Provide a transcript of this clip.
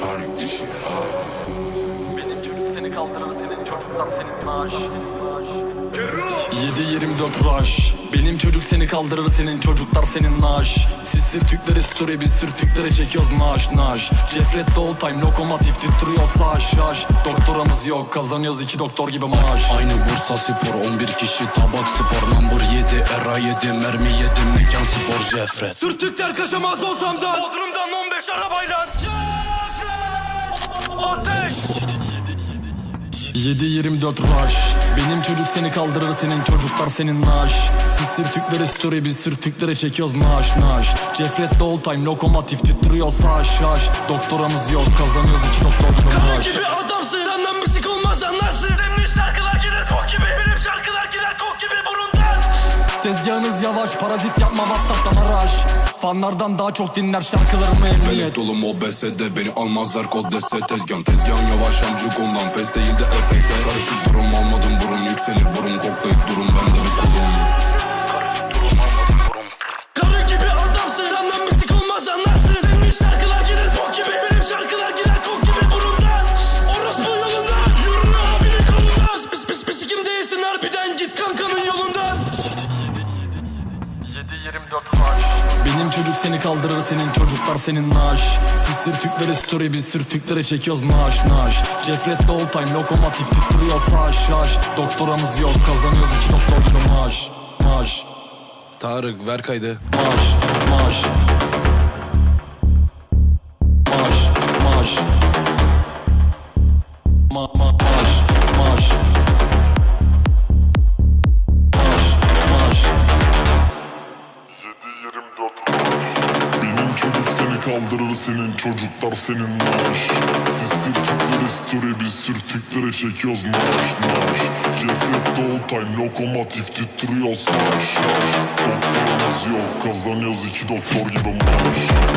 Tarık dişi ha. Benim çocuk seni kaldırır senin çocuklar senin naaş 7-24 rush Benim çocuk seni kaldırır senin çocuklar senin naaş Siz sürtüklere story biz sürtüklere çekiyoruz maaş naş Cefret all time lokomotif tüttürüyor sağ şaş Doktoramız yok kazanıyoruz iki doktor gibi maaş. Aynı Bursa Spor 11 kişi. Tabak spor Number 7 era 7 mermi 7 mekan spor Jefret Sürtükler kaçamaz ortamdan. Bodrum'dan 15 arabayla Ateş. 7-24 rush Benim çocuk seni kaldırır senin çocuklar senin naaş Siz sürtüklere story biz sürtüklere çekiyoruz maaş naş Cefret all time lokomotif tüttürüyor sağ şaş Doktoramız yok kazanıyoruz iki doktor maaş gibi adamsın Tezgahınız yavaş parazit yapma whatsapp'tan araş. Fanlardan daha çok dinler şarkılarımı Melek emniyet dolum OBS'de beni almazlar kod dese Tezgahın tezgahın yavaş amcık ondan. Fes değil de efekte Karışık durum almadım burun yükselir burun koklayıp durum bende Benim çocuk seni kaldırır senin çocuklar senin naaş. Siz sürtüklere story biz sürtüklere çekiyoruz maaş naş Cefret all time lokomotif tüttürüyor sağ şaş Doktoramız yok kazanıyoruz iki doktor gibi maaş Maaş. Tarık ver kaydı. Maaş Maaş. Maaş Maaş. Ma ma kaldırır senin çocuklar senin naaş Siz sürtüklere story biz sürtüklere çekiyoruz naaş naaş Cefret time lokomotif tüttürüyor şaş Doktorumuz yok kazanıyoruz iki doktor gibi maaş